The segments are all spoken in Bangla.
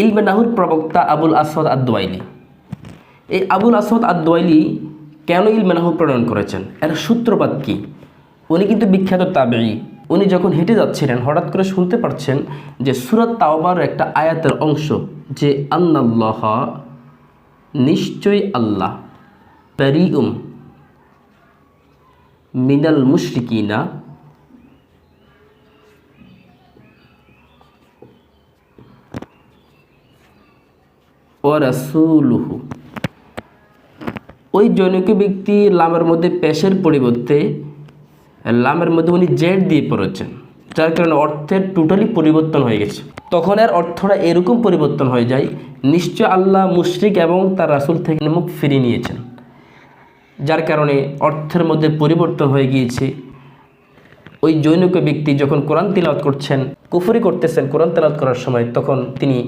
ইলমে নাহুর প্রবক্তা আবুল আসওয়াদ আদওয়াইলি এই আবুল আসওয়াদ আদওয়াইলি কেন ইলমে নাহু প্রণয়ন করেছেন? এর সূত্রপাত কী? উনি কিন্তু বিখ্যাত তাবেই উনি যখন হেঁটে যাচ্ছিলেন, হঠাৎ করে শুনতে পারছেন যে সুরত তাওবার একটা আয়াতের অংশ যে, আন্নাল্লাহ নিশ্চয়ই আল্লাহ প্যারিউম মিনাল মুশরিকিনা ও রাসূলুহু। ওই জনৈক ব্যক্তি লামের মধ্যে পেশের পরিবর্তে, লামের মধ্যে উনি জেড দিয়ে পড়েছেন, যার কারণে অর্থের টোটালি পরিবর্তন হয়ে গেছে। তখন এর অর্থটা এরকম পরিবর্তন হয়ে যায়, নিশ্চয় আল্লাহ মুশরিক এবং তার রাসুল থেকে মুখ ফিরিয়ে নিয়েছেন, যার কারণে অর্থের মধ্যে পরিবর্তন হয়ে গিয়েছে। ওই জৈনক ব্যক্তি যখন কোরআন তিলাওয়াত করছেন, কুফরি করতেছেন কোরআন তেলাওয়াত করার সময়, তখন তিনি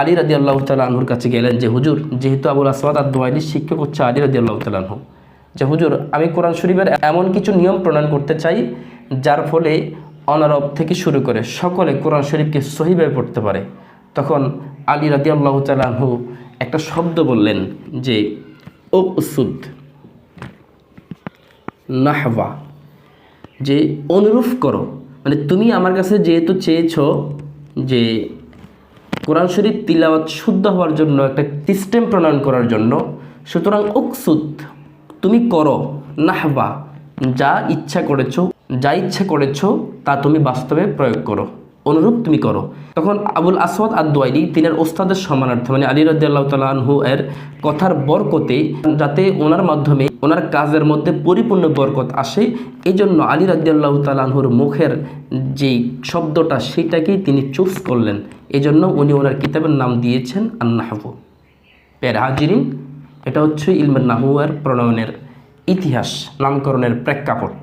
আলী রাদি আল্লাহ তালাহুর কাছে গেলেন যে, হুজুর, যেহেতু আবুল আসওয়াদ আদওয়াইলির শিক্ষক হচ্ছে আলী রাদি আল্লাহ তালাহু যে, হুজুর, আমি কোরআন শরীফের এমন কিছু নিয়ম প্রণয়ন করতে চাই, যার ফলে অনারব থেকে শুরু করে সকলে কোরআন শরীফকে সহিভাবে পড়তে পারে। তখন আলী রাদি আল্লাহ তালাহু একটা শব্দ বললেন যে, ও উসুদ নাহবা যে, অনুরূপ করো। মানে তুমি আমার কাছে যেহেতু চেয়েছ যে কোরআন শরীফ তিলাওয়াত শুদ্ধ হওয়ার জন্য, একটা সিস্টেম প্রণয়ন করার জন্য, সুতরাং উকসুদ, তুমি করো, নাহবা, যা ইচ্ছা করেছ, যা ইচ্ছা করেছ, তা তুমি বাস্তবে প্রয়োগ করো। অনুরূপ তুমি করো। তখন আবুল আসওয়াদ আদওয়াইলি তিনার ওস্তাদের সমানার্থে মানে আলী রাদিয়াল্লাহু তাআলা আনহু এর কথার বরকতে যাতে ওনার মাধ্যমে ওনার কাজের মধ্যে পরিপূর্ণ বরকত আসে এই জন্য আলী রাদিয়াল্লাহু তাআলা আনহুর মুখের যেই শব্দটা সেটাকেই তিনি চুজ করলেন। এই জন্য উনি ওনার কিতাবের নাম দিয়েছেন আন্নাহবু পের হাজিরিন, এটা হচ্ছে ইলমের নাহুয়ার প্রণয়নের ইতিহাস, নামকরণের প্রেক্ষাপট।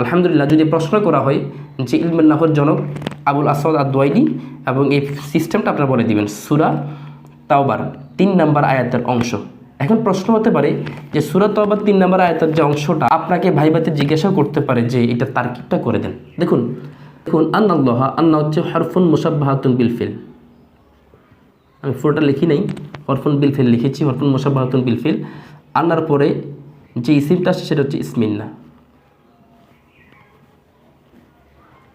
আলহামদুলিল্লাহ, যদি প্রশ্ন করা হয় যে ইলমের নাহর জনক আবুল আসাদ আদওয়াইলি এবং এই সিস্টেমটা আপনারা বলে দিবেন, সুরা তাওবার, তিন নাম্বার আয়াতের অংশ। এখন প্রশ্ন হতে পারে যে সুরা তাওবার, তিন নাম্বার আয়াতের যে অংশটা, আপনাকে ভাইবাতে জিজ্ঞাসাও করতে পারে যে এটা তার্কিবটা করে দেন। দেখুন দেখুন, আন্নাল্লাহ, আন্না হচ্ছে হরফুন মুসাব্বাহাতুন বিলফিল আমি পুরোটা লিখি নাই, হরফুন বিলফিল লিখেছি, হরফুন মুসাব্বাহাতুন বিলফিল আন্নার পরে যে ইসিমটা আসছে, সেটা হচ্ছে ইসমিন্না।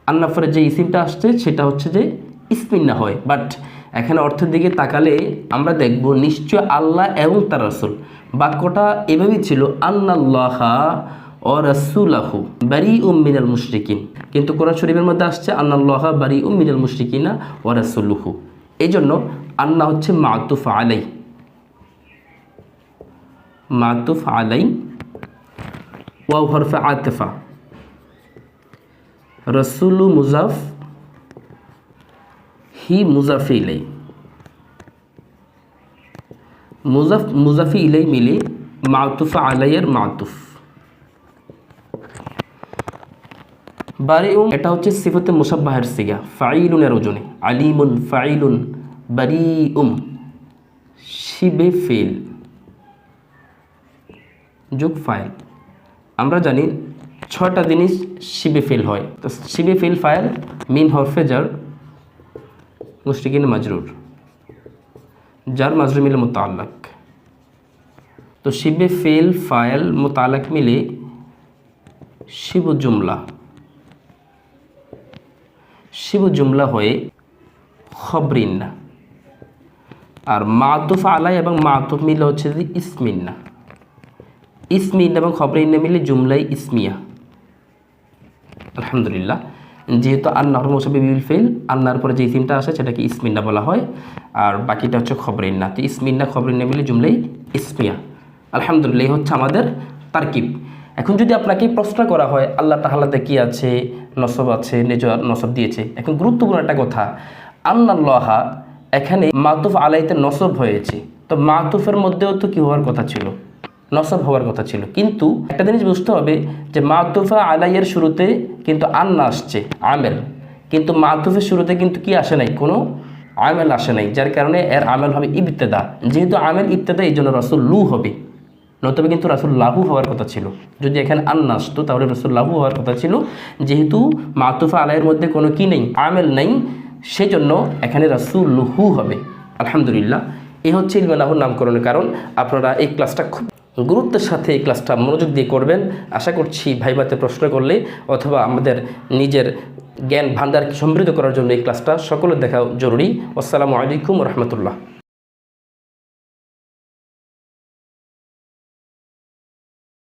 আন্নার পরে যে ইসিমটা আসছে, সেটা হচ্ছে যে ইসমিন্না হয়। বাট এখানে অর্থের দিকে তাকালে আমরা দেখব নিশ্চয় আল্লাহ এবং তার রসুল। বাক্যটা এভাবেই ছিল, আন্নাল্লাহা ও রসুলাহু বারি উম্মিনাল মুশরিকিন। কিন্তু কোরআন শরীফের মধ্যে আসছে, আন্নাল্লাহা বারি উম্মিনাল মুশরিকিনা ও রসুলুহু। এই জন্য আন্না হচ্ছে মাতুফ আলাই। মাতুফ আলাই, ওয়াও হরফা আতেফা। রসুলু মুজাফ, হি মুজাফি ইলাই। মুজাফ, মুজাফি ইলাই মিলে মাতুফা আলাইয়ের মাতুফ। বারি উম এটা হচ্ছে সিফতে মুসাব্বাহের সিগা ফাইলুনের ওজনে। আলিমুন ফাইলুন বারি উম শিবে ফেল। যোগ ফাইল। আমরা জানি ছয়টা জিনিস শিবে ফেল হয়। তো শিবে ফেল ফাইল মিন হরফে যার মুশরিকিন মাজরুর। যার মাজরুর মিলে মোতাল্লাক তো শিবে ফেল ফাইল মোতালাক মিলে শিব জুমলা। শিব জুমলা হয়ে খবরিন্না আর মাতুফ আলাই এবং মাতুফ মিলে হচ্ছে যে ইসমিন্না ইসমিন এবং খবরিন্না মিলে জুমলাই ইসমিয়া। আলহামদুলিল্লাহ। যেহেতু আন্নাহর মোসাবি বিল ফেল আন্নার পরে যে ইসিমটা আসে সেটাকে ইসমিন্না বলা হয়। আর বাকিটা হচ্ছে খবরিন্না তো ইসমিন্না খবরিন্না মিলে জুমলাই ইসমিয়া। আলহামদুলিল্লাহ হচ্ছে আমাদের তারকিব। এখন যদি আপনাকে প্রশ্ন করা হয়, আল্লাহ তাহালাতে কি আছে, নসব আছে, নিজ নসব দিয়েছে, এখন গুরুত্বপূর্ণ একটা কথা। আন্নাল্লাহা, এখানে মাতুফ আলাইতে নসব হয়েছে। তো মাতুফের মধ্যেও তো কি হওয়ার কথা ছিল? নসব হওয়ার কথা ছিল। কিন্তু একটা জিনিস বুঝতে হবে যে মাতুফা আলাইয়ের শুরুতে কিন্তু আন্না আসছে, আমেল। কিন্তু মাতুফের শুরুতে কিন্তু কি আসে নাই? কোনো আমেল আসে নাই, যার কারণে এর আমেল হবে ইবতেদা। যেহেতু আমেল ইবতেদা, এই জন্য রসুল লু হবে। নতবে কিন্তু রাসুল লাহু হওয়ার কথা ছিল। যদি এখানে আন্না আসতো, তাহলে রসুল লাহু হওয়ার কথা ছিল। যেহেতু মাতুফা আলাইয়ের মধ্যে কোনো কি নেই, আমেল নেই, সেজন্য এখানে রাসুল লুহু হবে। আলহামদুলিল্লাহ। এই হচ্ছে ইলমে নাহুর নামকরণের কারণ। আপনারা এই ক্লাসটা খুব গুরুত্বের সাথে এই ক্লাসটা মনোযোগ দিয়ে করবেন। আশা করছি ভাইবাতে প্রশ্ন করলে অথবা আমাদের নিজের জ্ঞান ভান্ডারকে সমৃদ্ধ করার জন্য এই ক্লাসটা সকলের দেখা জরুরি। আসসালামু আলাইকুম রহমতুল্লাহ।